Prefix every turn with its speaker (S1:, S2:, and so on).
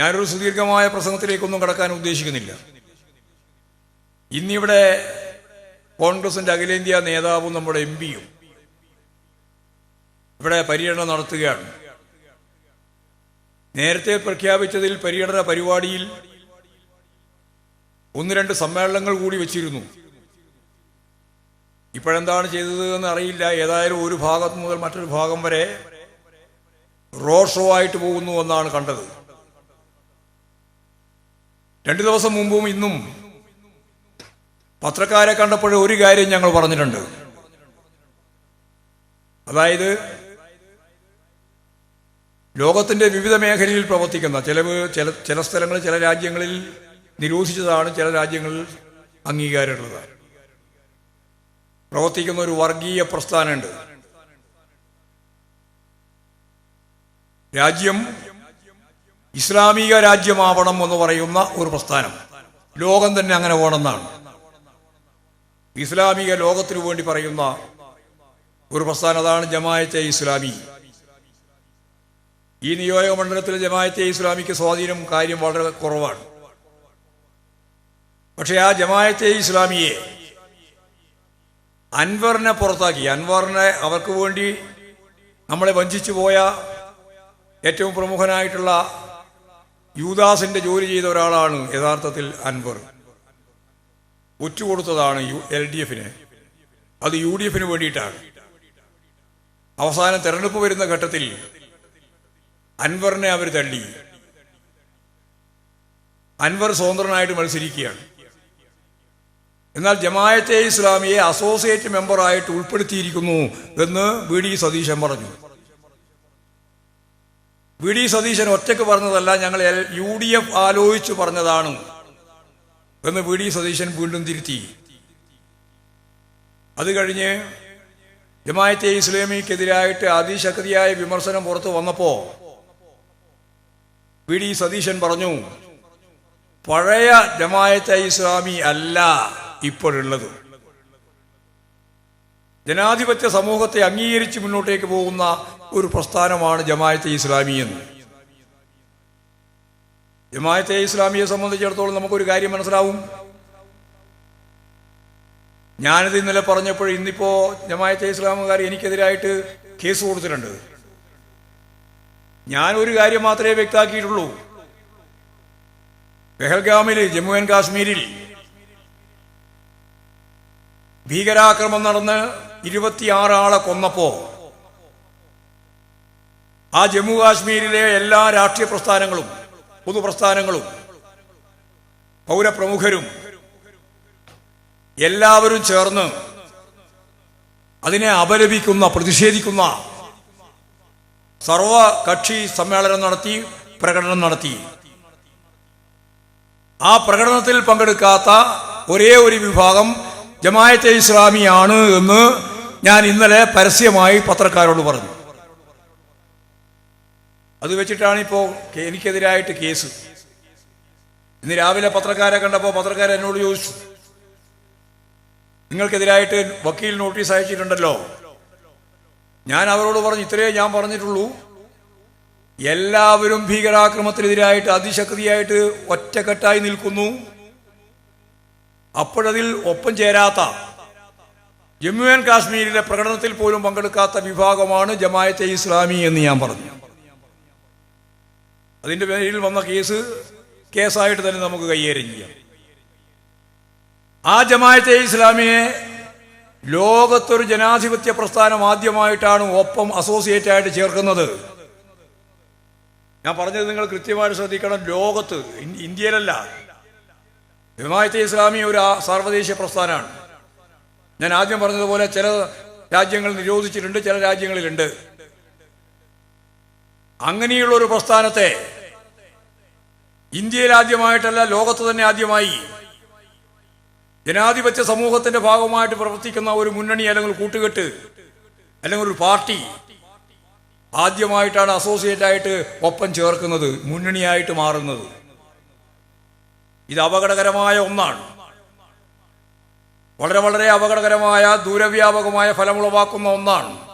S1: ഞാനൊരു സുദീർഘമായ പ്രസംഗത്തിലേക്കൊന്നും കടക്കാൻ ഉദ്ദേശിക്കുന്നില്ല. ഇന്നിവിടെ കോൺഗ്രസിന്റെ അഖിലേന്ത്യാ നേതാവും നമ്മുടെ എം പിയും ഇവിടെ പര്യടനം നടത്തുകയാണ്. നേരത്തെ പ്രഖ്യാപിച്ചതിൽ പര്യടന പരിപാടിയിൽ ഒന്ന് രണ്ട് സമ്മേളനങ്ങൾ കൂടി വെച്ചിരുന്നു. ഇപ്പോഴെന്താണ് ചെയ്തത് എന്ന് അറിയില്ല. ഏതായാലും ഒരു ഭാഗത്ത് മുതൽ മറ്റൊരു ഭാഗം വരെ റോഡ് ഷോ ആയിട്ട് പോകുന്നു എന്നാണ് കണ്ടത്. രണ്ടു ദിവസം മുമ്പും ഇന്നും പത്രക്കാരെ കണ്ടപ്പോൾ ഒരു കാര്യം ഞങ്ങൾ പറഞ്ഞിട്ടുണ്ട്. അതായത് ലോകത്തിന്റെ വിവിധ മേഖലയിൽ പ്രവർത്തിക്കുന്ന ചിലവ് ചില ചില സ്ഥലങ്ങൾ ചില രാജ്യങ്ങളിൽ നിരോധിച്ചതാണ് ചില രാജ്യങ്ങളിൽ അംഗീകാരമുള്ളത് പ്രവർത്തിക്കുന്ന ഒരു വർഗീയ പ്രസ്ഥാനമുണ്ട്. രാജ്യം ഇസ്ലാമിക രാജ്യമാവണം എന്ന് പറയുന്ന ഒരു പ്രസ്ഥാനം. ലോകം തന്നെ അങ്ങനെ വേണമെന്നാണ്. ഇസ്ലാമിക ലോകത്തിനു വേണ്ടി പറയുന്ന ഒരു പ്രസ്ഥാനം അതാണ് ജമായത്തെ ഇസ്ലാമി. ഈ നിയോജക മണ്ഡലത്തിൽ ജമായത്തെ ഇസ്ലാമിക്ക് സ്വാധീനം കാര്യം വളരെ കുറവാണ്. പക്ഷെ ആ ജമായത്തെ ഇസ്ലാമിയെ അൻവറിനെ പുറത്താക്കി അൻവറിനെ അവർക്ക് വേണ്ടി നമ്മളെ വഞ്ചിച്ചു പോയ ഏറ്റവും പ്രമുഖനായിട്ടുള്ള യൂദാസിന്റെ ജോലി ചെയ്ത ഒരാളാണ് യഥാർത്ഥത്തിൽ അൻവർ. ഒറ്റുകൊടുത്തതാണ് എൽ ഡി എഫിന്. അത് യു ഡി എഫിന് വേണ്ടിയിട്ടാണ്. അവസാനം തെരഞ്ഞെടുപ്പ് വരുന്ന ഘട്ടത്തിൽ അൻവറിനെ അവർ തള്ളി. അൻവർ സ്വതന്ത്രനായിട്ട് മത്സരിക്കുകയാണ്. എന്നാൽ ജമായത്തെ ഇസ്ലാമിയെ അസോസിയേറ്റ് മെമ്പറായിട്ട് ഉൾപ്പെടുത്തിയിരിക്കുന്നു എന്ന് വി ഡി സതീശൻ പറഞ്ഞു. വി ഡി സതീശൻ ഒറ്റയ്ക്ക് പറഞ്ഞതല്ല ഞങ്ങൾ യു ഡി എഫ് ആലോചിച്ചു പറഞ്ഞതാണ്. എന്ന് വി ഡി സതീശൻ വീണ്ടും തിരുത്തി. അത് കഴിഞ്ഞ് ജമായത്തെ ഇസ്ലാമിക്കെതിരായിട്ട് അതിശക്തിയായ വിമർശനം പുറത്തു വന്നപ്പോ വി ഡി സതീശൻ പറഞ്ഞു പഴയ ജമായത്തെ ഇസ്ലാമി അല്ല ഇപ്പോഴുള്ളത്. ജനാധിപത്യ സമൂഹത്തെ അംഗീകരിച്ച് മുന്നോട്ടേക്ക് പോകുന്ന ഒരു പ്രസ്ഥാനമാണ് ജമായത്തെ ഇസ്ലാമി എന്ന്. ജമായത്തെ ഇസ്ലാമിയെ സംബന്ധിച്ചിടത്തോളം നമുക്കൊരു കാര്യം മനസ്സിലാവും. ഞാനിത് ഇന്നലെ പറഞ്ഞപ്പോൾ ഇന്നിപ്പോ ജമായത്തെ ഇസ്ലാമുകാർ എനിക്കെതിരായിട്ട് കേസ് കൊടുത്തിട്ടുണ്ട്. ഞാൻ ഒരു കാര്യം മാത്രമേ വ്യക്താക്കിയിട്ടുള്ളൂ. പെഹൽഗാമിൽ ജമ്മു ആൻഡ് കാശ്മീരിൽ ഭീകരാക്രമം നടന്ന് ഇരുപത്തിയാറ് ആളെ കൊന്നപ്പോ ആ ജമ്മു കാശ്മീരിലെ എല്ലാ രാഷ്ട്രീയ പ്രസ്ഥാനങ്ങളും പൊതുപ്രസ്ഥാനങ്ങളും പൗരപ്രമുഖരും എല്ലാവരും ചേർന്ന് അതിനെ അപലപിക്കുന്ന പ്രതിഷേധിക്കുന്ന സർവകക്ഷി സമ്മേളനം നടത്തി പ്രകടനം നടത്തി. ആ പ്രകടനത്തിൽ പങ്കെടുക്കാത്ത ഒരേ ഒരു വിഭാഗം ജമായത്തെ ഇസ്ലാമിയാണ് എന്ന് ഞാൻ ഇന്നലെ പരസ്യമായി പത്രക്കാരോട് പറഞ്ഞു. അത് വെച്ചിട്ടാണ് ഇപ്പോ എനിക്കെതിരായിട്ട് കേസ്. ഇന്ന് രാവിലെ പത്രക്കാരെ കണ്ടപ്പോൾ പത്രക്കാരൻ എന്നോട് ചോദിച്ചു. നിങ്ങൾക്കെതിരായിട്ട് വക്കീൽ നോട്ടീസ് അയച്ചിട്ടുണ്ടല്ലോ. ഞാൻ അവരോട് പറഞ്ഞു ഇത്രയേ ഞാൻ പറഞ്ഞിട്ടുള്ളൂ. എല്ലാവരും ഭീകരാക്രമത്തിനെതിരായിട്ട് അതിശക്തിയായിട്ട് ഒറ്റക്കെട്ടായി നിൽക്കുന്നു. അപ്പോഴതിൽ ഒപ്പം ചേരാത്ത ജമ്മു ആൻഡ് കാശ്മീരിലെ പ്രകടനത്തിൽ പോലും പങ്കെടുക്കാത്ത വിഭാഗമാണ് ജമായത്തെ ഇസ്ലാമി എന്ന് ഞാൻ പറഞ്ഞു. അതിന്റെ പേരിൽ വന്ന കേസ് കേസായിട്ട് തന്നെ നമുക്ക് കൈകാര്യം ചെയ്യാം. ആ ജമായത്തെ ഇസ്ലാമിയെ ലോകത്തൊരു ജനാധിപത്യ പ്രസ്ഥാനം ആദ്യമായിട്ടാണ് ഒപ്പം അസോസിയേറ്റ് ആയിട്ട് ചേർക്കുന്നത്. ഞാൻ പറഞ്ഞത് നിങ്ങൾ കൃത്യമായിട്ട് ശ്രദ്ധിക്കണം. ലോകത്ത് ഇന്ത്യയിലല്ല ജമായത്തെ ഇസ്ലാമി ഒരു സർവദേശീയ പ്രസ്ഥാനമാണ്. ഞാൻ ആദ്യം പറഞ്ഞതുപോലെ ചില രാജ്യങ്ങൾ നിരോധിച്ചിട്ടുണ്ട് ചില രാജ്യങ്ങളിലുണ്ട്. അങ്ങനെയുള്ള ഒരു പ്രസ്ഥാനത്തെ ഇന്ത്യയിൽ ആദ്യമായിട്ടല്ല ലോകത്ത് തന്നെ ആദ്യമായി ജനാധിപത്യ സമൂഹത്തിന്റെ ഭാഗമായിട്ട് പ്രവർത്തിക്കുന്ന ഒരു മുന്നണി അല്ലെങ്കിൽ കൂട്ടുകെട്ട് അല്ലെങ്കിൽ ഒരു പാർട്ടി ആദ്യമായിട്ടാണ് അസോസിയേറ്റ് ആയിട്ട് ഒപ്പം ചേർക്കുന്നത് മുന്നണിയായിട്ട് മാറുന്നത്. ഇത് അപകടകരമായ ഒന്നാണ്. വളരെ വളരെ അപകടകരമായ ദൂരവ്യാപകമായ ഫലമുളവാക്കുന്ന ഒന്നാണ്.